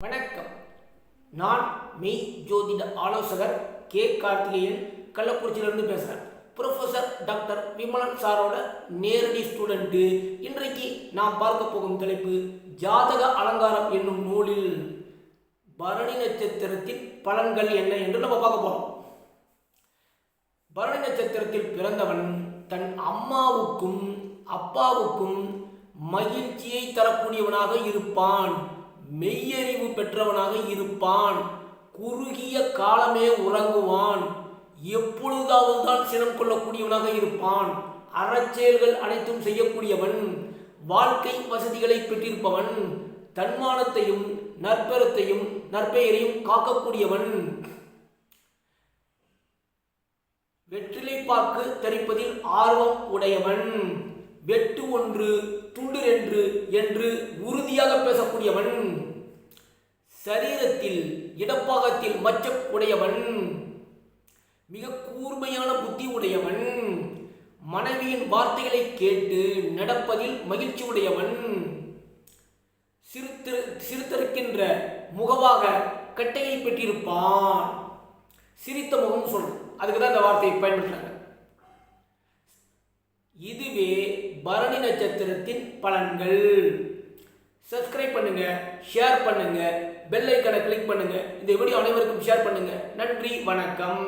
வணக்கம். நான் மெய் ஜோதிட ஆலோசகர் கே. கார்த்திகேயன் கள்ளக்குறிச்சியிலிருந்து பேசுகிறேன் ப்ரொஃபஸர் டாக்டர் விமலன் சாரோட நேரடி ஸ்டூடெண்ட்டு இன்றைக்கு நாம் பார்க்க போகும் தலைப்பு ஜாதக அலங்காரம் என்னும் நூலில் பரணி நட்சத்திரத்தின் பலன்கள் என்ன என்று நம்ம பார்க்க போகிறோம் பரணி நட்சத்திரத்தில் பிறந்தவன் தன் அம்மாவுக்கும் அப்பாவுக்கும் மகிழ்ச்சியை தரக்கூடியவனாக இருப்பான். மெய்ய பெற்றவனாக இருப்பான். குறுகிய காலமே உறங்குவான். எப்பொழுதாவது தான் சினம் கொள்ளக்கூடியவனாக இருப்பான். அறச்செயல்கள் அனைத்தும் செய்யக்கூடியவன். வாழ்க்கை வசதிகளை பெற்றிருப்பவன். தன்மானத்தையும் நற்பெறத்தையும் நற்பெயரையும் காக்கக்கூடியவன். வெற்றிலை பாக்கு தரிப்பதில் ஆர்வம் உடையவன். வெட்டு ஒன்று துண்டு என்று என்று உறுதியாக பேசக்கூடியவன். சரீரத்தில் இடப்பாகத்தில் மச்ச உடையவன் மிக கூர்மையான புத்தி உடையவன் மனைவியின் வார்த்தைகளை கேட்டு நடப்பதில் மகிழ்ச்சி உடையவன் சிறுத்திரு சிறுத்திருக்கின்ற முகவாக கட்டையை பெற்றிருப்பான். சிரித்த முகம் சொல்றோம் அதுக்கு தான் இந்த வார்த்தையை பயன்படுத்துறாங்க. இதுவே பரணி நட்சத்திரத்தின் பலன்கள். சப்ஸ்கிரைப் பண்ணுங்க ஷேர் பண்ணுங்க பெல் ஐக்கனை கிளிக் பண்ணுங்க. இந்த வீடியோ அனைவருக்கும் ஷேர் பண்ணுங்க. நன்றி வணக்கம்.